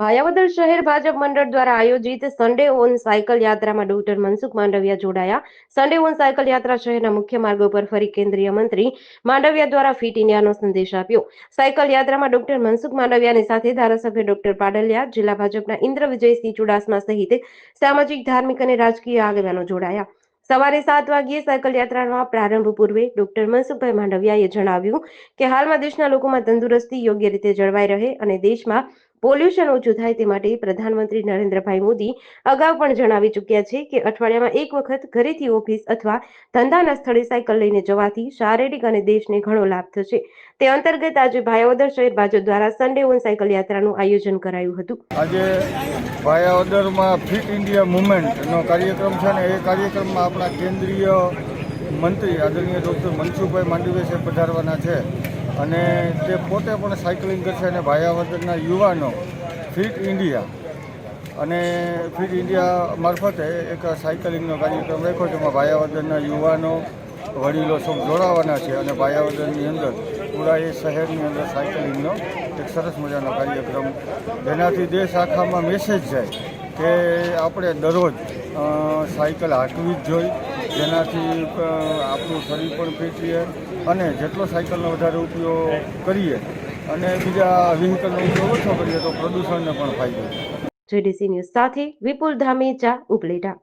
ભાયાવદર શહેર ભાજપ મંડળ દ્વારા આયોજિત સન્ડે ઓન સાયકલ યાત્રામાં ડોક્ટર મનસુખ માંડવિયા જોડાયા. સન્ડે ઓન સાયકલ યાત્રા શહેરના મુખ્ય માર્ગો પર ફરી કેન્દ્રીય મંત્રી માંડવિયા દ્વારા ફિટ ઇન્ડિયાનો સંદેશ આપ્યો. સાયકલ યાત્રામાં ડોક્ટર મનસુખ માંડવિયાની સાથે ધારાસભ્ય ડોક્ટર પાડલિયા, જિલ્લા ભાજપના ઇન્દ્ર વિજયસિંહ ચુડાસમા સહિત સામાજિક, ધાર્મિક અને રાજકીય આગેવાનો જોડાયા. સવારે સાત વાગ્યે સાયકલ યાત્રાનો પ્રારંભ પૂર્વે ડોક્ટર મનસુખભાઈ માંડવિયાએ જણાવ્યું કે હાલમાં દેશના લોકોમાં તંદુરસ્તી યોગ્ય રીતે જળવાઈ રહે અને દેશમાં પોલ્યુશન ઓછું થાય તે માટે પ્રધાનમંત્રી નરેન્દ્રભાઈ મોદી અગાઉ પણ જણાવી ચૂક્યા છે કે અઠવાડિયામાં એક વખત ઘરેથી ઓફિસ અથવા ધંધાના સ્થળે સાયકલ લઈને જવાથી શારીરિક અને દેશને ઘણો લાભ થશે. તે અંતર્ગત આજે ભાયાવદર શહેર ભાજપ દ્વારા સન્ડે ઓન સાયકલ યાત્રાનું આયોજન કરાયું હતું. આજે ભાયાવદરમાં ફિટ ઇન્ડિયા મુવમેન્ટનો કાર્યક્રમ છે અને એ કાર્યક્રમમાં આપણા કેન્દ્રીય મંત્રી આદરણીય ડૉક્ટર મનસુખભાઈ માંડવીયા સાહેબ પધારવાના છે. અને તે પોતે પણ સાયકલિંગ કરશે અને ભાયાવદરના યુવાનો ફિટ ઇન્ડિયા અને ફિટ ઇન્ડિયા મારફતે એક સાયકલિંગનો કાર્યક્રમ રાખ્યો એમાં ભાયાવદરના યુવાનો, વડીલો સૌ જોડાવાના છે અને ભાયાવદરની અંદર પૂરા એ શહેરની અંદર સાયકલિંગનો એક સરસ મજાનો કાર્યક્રમ જેનાથી દેશ આખામાં મેસેજ જાય કે આપણે દરરોજ સાયકલ હાંકવી જ જોઈએ. જેનાથી આપણું શરીર પણ ફિટ રહે અને જેટલો સાયકલનો વધારે ઉપયોગ કરીએ અને બીજા વ્હીકલનો ઉપયોગ ઓછો કરીએ તો પ્રદૂષણને પણ ફાયદો જેડીસી ન્યૂઝ સાથે વિપુલ ધામેચા, ઉપલેટા.